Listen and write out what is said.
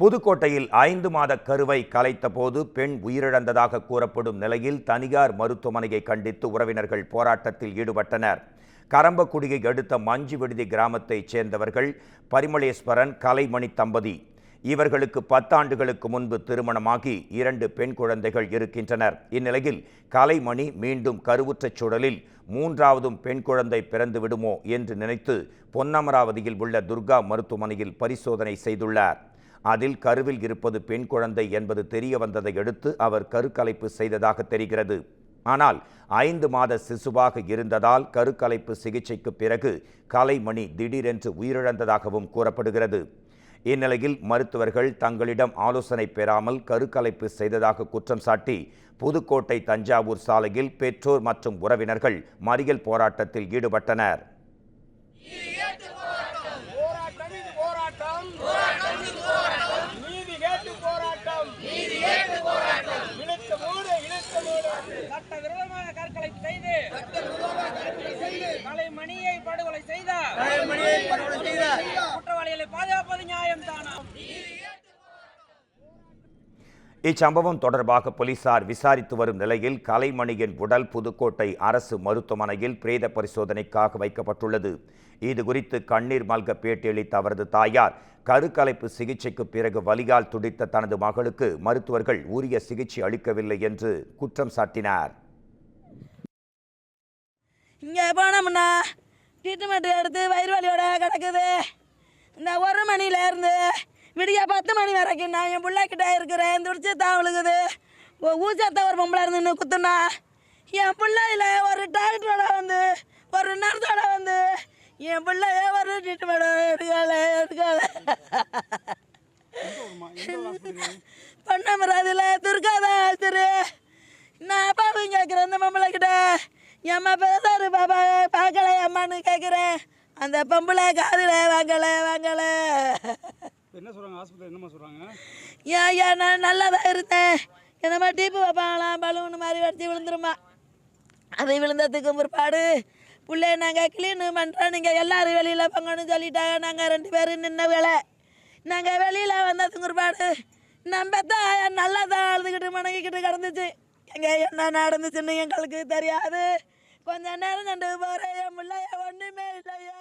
புதுக்கோட்டையில் ஐந்து மாத கருவை கலைத்தபோது பெண் உயிரிழந்ததாக கூறப்படும் நிலையில் தனியார் மருத்துவமனையை கண்டித்து உறவினர்கள் போராட்டத்தில் ஈடுபட்டனர். கரம்பக்குடியை அடுத்த மஞ்சு விடுதி கிராமத்தைச் சேர்ந்தவர்கள் பரிமளேஸ்வரன் கலைமணி தம்பதி. இவர்களுக்கு பத்தாண்டுகளுக்கு முன்பு திருமணமாகி இரண்டு பெண் குழந்தைகள் இருக்கின்றனர். இந்நிலையில் கலைமணி மீண்டும் கருவுற்ற சூழலில் மூன்றாவதும் பெண் குழந்தை பிறந்து விடுமோ என்று நினைத்து பொன்னமராவதியில் உள்ள துர்கா மருத்துவமனையில் பரிசோதனை செய்துள்ளார். அதில் கருவில் இருப்பது பெண் குழந்தை என்பது தெரிய வந்ததை அடுத்து அவர் கருக்கலைப்பு செய்ததாக தெரிகிறது. ஆனால் ஐந்து மாத சிசுவாக இருந்ததால் கருக்கலைப்பு சிகிச்சைக்கு பிறகு கலைமணி திடீரென்று உயிரிழந்ததாகவும் கூறப்படுகிறது. இந்நிலையில் மருத்துவர்கள் தங்களிடம் ஆலோசனை பெறாமல் கருக்கலைப்பு செய்ததாக குற்றம் சாட்டி புதுக்கோட்டை தஞ்சாவூர் சாலையில் பெற்றோர் மற்றும் உறவினர்கள் மறியல் போராட்டத்தில் ஈடுபட்டனர். கலைமணியை படுகொலை செய்த. கலைமணியை படுகொலை செய்த. குற்றவாளிகளை பாதுகாப்பது நியாயம் தானா? இச்சம்பவம் தொடர்பாக போலீசார் விசாரித்து வரும் நிலையில் கலைமணியின் உடல் புதுக்கோட்டை அரசு மருத்துவமனையில் பிரேத பரிசோதனைக்காக வைக்கப்பட்டுள்ளது. இது குறித்து கண்ணீர் மல்க பேட்டியளித்த அவரது தாயார் கருக்கலைப்பு சிகிச்சைக்கு பிறகு வலியால் துடித்த தனது மகளுக்கு மருத்துவர்கள் உரிய சிகிச்சை அளிக்கவில்லை என்று குற்றம் சாட்டினார். இங்கே போனோம்னா ட்ரீட்மெண்ட் எடுத்து வயிறு வலியோட கிடக்குது. இந்த ஒரு மணில இருந்து விடிய பத்து மணி வரைக்கும் நான் என் பிள்ளைக்கிட்ட இருக்கிறேன். துடிச்சு தான் விழுகுது. ஊசத்தை ஒரு பொம்பளை இருந்து குத்துனா என் பிள்ளையில ஒரு டாக்டரோட வந்து ஒரு நர்ஸோட வந்து என் பிள்ளைய ஒரு ட்ரீட்மெண்ட் எடுக்கல எடுக்கல. பண்ணமராதில் துர்காதா ஆஸ்திரி நான் அப்பாவும் கேட்குறேன் இந்த பொம்பளை கிட்ட எம்மா அம்மா பாப்பா அந்த பொம்பளை காதில் வாங்கல வாங்கல. என்ன சொல்றாங்க? ஆஸ்பத்திரி என்னம்மா சொல்றாங்க? ஏன் ஏன் நான் நல்லா தான் இருந்தேன். இந்த மாதிரி டீப்பு வைப்பாங்களாம் பலூன் மாதிரி வெடிச்சு விழுந்துருமா. அது விழுந்ததுக்கு பிற்பாடு பிள்ளைய நாங்கள் க்ளீனு பண்ணுறோம் நீங்கள் எல்லாரும் வெளியில் பங்கன்னு சொல்லிட்டாங்க. நாங்கள் ரெண்டு பேரும் நின்ன வேலை நாங்கள் வெளியில் வந்ததுக்கு பிற்பாடு நம்ம தான் நல்லா தான் அழுதுகிட்டு மணங்கிக்கிட்டு கிடந்துச்சு. எங்கே என்ன நடந்துச்சுன்னு எங்களுக்கு தெரியாது. கொஞ்ச நேரம் கண்டு போறேன் என் பிள்ளைய ஒன்றுமே இல்லையா.